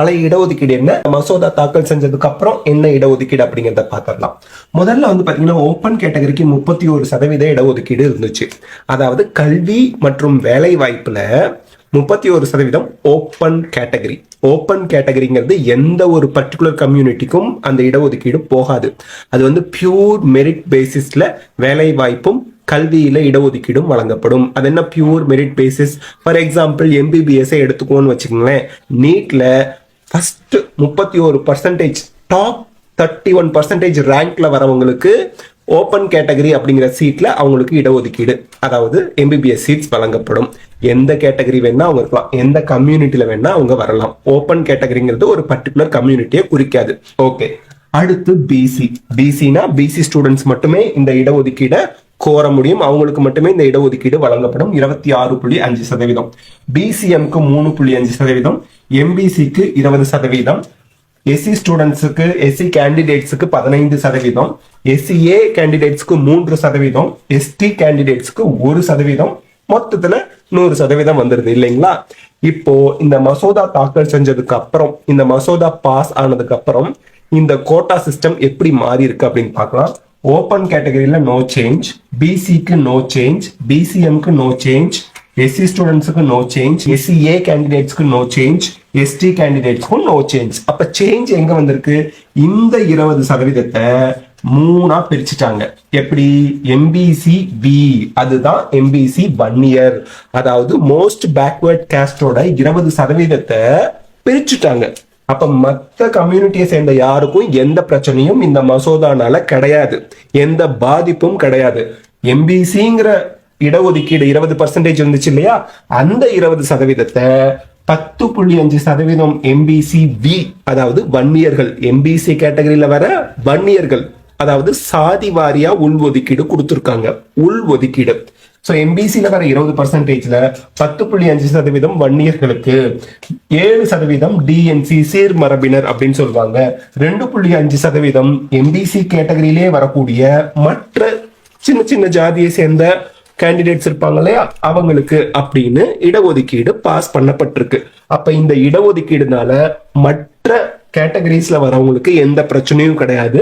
பழைய இடஒதுக்கீடு என்ன? மசோதா தாக்கல் செஞ்சதுக்கு அப்புறம் என்ன இடஒதுக்கீடு அப்படிங்கிறத பார்த்துடலாம். முதல்ல வந்து பாத்தீங்கன்னா ஓப்பன் கேட்டகரிக்கு முப்பத்தி ஒரு சதவீத இடஒதுக்கீடு இருந்துச்சு. அதாவது கல்வி மற்றும் வேலை வாய்ப்புல முப்பத்தி ஒரு சதவீதம் ஓப்பன் கேட்டகரி ஓப்பன் கேட்டகரிங்கிறது எந்த ஒரு பர்டிகுலர் கம்யூனிட்டிக்கும் அந்த இடஒதுக்கீடு போகாது. அது வந்து பியூர் மெரிட் பேசிஸ்ல வேலை வாய்ப்பும் கல்வியில இடஒதுக்கீடும் வழங்கப்படும். அது என்ன pure merit basis for example MBBS எடுத்துக்கோன்னு வச்சுக்கோங்களேன். நீட்ல ஃபர்ஸ்ட் முப்பத்தி ஒரு percentage top thirty one percentage ரேங்க்ல வரவங்களுக்கு ஓப்பன் கேட்டகரி அப்படிங்கிற சீட்ல அவங்களுக்கு இடஒதுக்கீடு அதாவது எம்பிபிஎஸ் சீட்ஸ் வழங்கப்படும். எந்த கேட்டகரி வேணா அவங்க இருக்கலாம் எந்த கம்யூனிட்டியில வேணா அவங்க வரலாம். ஓப்பன் கேட்டகரிங்கிறது ஒரு பர்டிகுலர் கம்யூனிட்டியை குறிக்காது. ஓகே அடுத்து பிசி பிசினா பிசி ஸ்டூடெண்ட்ஸ் மட்டுமே இந்த இடஒதுக்கீடை கோர முடியும் அவங்களுக்கு மட்டுமே இந்த இடஒதுக்கீடு வழங்கப்படும். இருபத்தி ஆறு புள்ளி அஞ்சு சதவீதம். பிசிஎம்க்கு மூணு புள்ளி அஞ்சு சதவீதம். எம்பிசிக்கு இருபது சதவீதம். எஸ்சி ஸ்டூடெண்ட்ஸுக்கு எஸ்சி கேண்டிடேட்ஸுக்கு பதினைந்து சதவீதம். எஸ்சிஏ கேண்டிடேட்ஸ்க்கு மூன்று சதவீதம். எஸ்டி கேண்டிடேட்ஸ்க்கு ஒரு சதவீதம். மொத்தத்துல நூறு சதவீதம் வந்துருது இல்லைங்களா? இப்போ இந்த மசோதா தாக்கல் செஞ்சதுக்கு அப்புறம் இந்த மசோதா பாஸ் ஆனதுக்கு அப்புறம் இந்த கோட்டா சிஸ்டம் எப்படி மாறி இருக்கு அப்படின்னு பார்க்கலாம். ஓப்பன் கேட்டகரியில் நோ சேஞ்ச் பிசிக்கு நோ சேஞ்ச் பிசிஎம்க்கு நோ சேஞ்ச் எஸ்சி ஸ்டூடெண்ட்ஸுக்கு நோ சேஞ்ச் எஸ்சிஏ கேண்டிடேட்ஸ்க்கு நோ சேஞ்ச் எஸ்டி கேண்டிடேட்ஸ்க்கும் நோ சேஞ்ச் அப்ப சேஞ்ச் எங்க வந்திருக்கு? இந்த இருபது சதவீதத்தை மூணா பிரிச்சுட்டாங்க. எப்படி? எம்பிசி பி அதுதான் எம்பிசி ஒன் இயர் அதாவது மோஸ்ட் பேக்வேர்ட் கேஸ்டோட இருபது சதவீதத்தை பிரிச்சுட்டாங்க. அப்ப மத்த கம்யூனிட்டியை சேர்ந்த யாருக்கும் எந்த பிரச்சனையும் இந்த மசோதானால கிடையாது. எந்த பாதிப்பும் கிடையாது. எம்பிசிங்கிற இடஒதுக்கீடு இருபது பர்சன்டேஜ் இருந்துச்சு இல்லையா? அந்த இருபது சதவீதத்தை பத்து புள்ளி அஞ்சு சதவீதம் எம்பிசி வி அதாவது வன்னியர்கள் எம்பிசி கேட்டகரியில வர வன்னியர்கள் அதாவது சாதி வாரியா உள் ஒதுக்கீடு கொடுத்துருக்காங்க. உள் ஒதுக்கீடு ஸோ எம்பிசியில் வர இருபது பர்சன்டேஜில் பத்து புள்ளி அஞ்சு சதவீதம் வன்னியர்களுக்கு ஏழு சதவீதம் டிஎன்சி சீர்மரபினர் அப்படின்னு சொல்லுவாங்க. ரெண்டு புள்ளி அஞ்சு சதவீதம் எம்பிசி கேட்டகரியிலே வரக்கூடிய மற்ற சின்ன சின்ன ஜாதியை சேர்ந்த கேண்டிடேட்ஸ் இருப்பாங்க இல்லையா? அவங்களுக்கு அப்படின்னு இடஒதுக்கீடு பாஸ் பண்ணப்பட்டிருக்கு. அப்ப இந்த இடஒதுக்கீடுனால மற்ற கேட்டகரிஸ்ல வரவங்களுக்கு எந்த பிரச்சனையும் கிடையாது.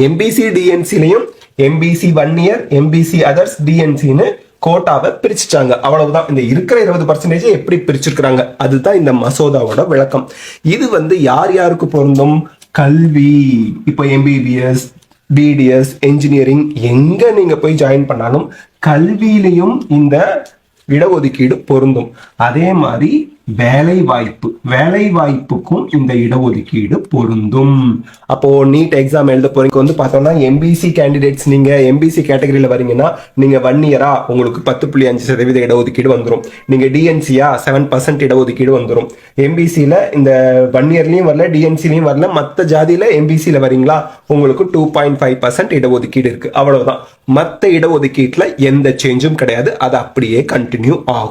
MBC டிஎன்சிலையும் MBC one year MBC others டிஎன்சின்னு கோட்டாவை பிரிச்சுட்டாங்க. அவ்வளவுதான். இந்த இருக்கிற இருபது பர்சன்டேஜ் எப்படி பிரிச்சிருக்கிறாங்க? அதுதான் இந்த மசோதாவோட விளக்கம். இது வந்து யார் யாருக்கு பொருந்தும்? கல்வி. இப்போ எம்பிபிஎஸ் பிடிஎஸ் என்ஜினியரிங் எங்க நீங்க போய் ஜாயின் பண்ணாலும் கல்வியிலையும் இந்த இடஒதுக்கீடு பொருந்தும். அதே மாதிரி வேலை வாய்ப்பு வேலை வாய்ப்புக்கும் இந்த இடஒதுக்கீடு பொருந்தும். அப்போ நீட் எக்ஸாம் எழுத போறீங்க. வந்து பார்த்தோம்னா எம்பிசி கேண்டிடேட்ஸ் நீங்க எம்பிசி கேட்டகரியில வரீங்கன்னா நீங்க ஒன் இயரா உங்களுக்கு பத்து புள்ளி அஞ்சு சதவீத இடஒதுக்கீடு வந்துடும் நீங்க டிஎன்சியா செவன் பர்சன்ட் இடஒதுக்கீடு வந்துடும் எம்பிசியில இந்த ஒன் இயர்லயும் வரல டிஎன்சிலையும் வரல மற்ற ஜாதியில எம்பிசியில வரீங்களா உங்களுக்கு டூ பாயிண்ட் ஃபைவ் பர்சன்ட் இடஒதுக்கீடு இருக்கு. அவ்வளவுதான். மற்ற இடஒதுக்கீட்டுல எந்த சேஞ்சும் கிடையாது. அது அப்படியே கண்டினியூ ஆகும்.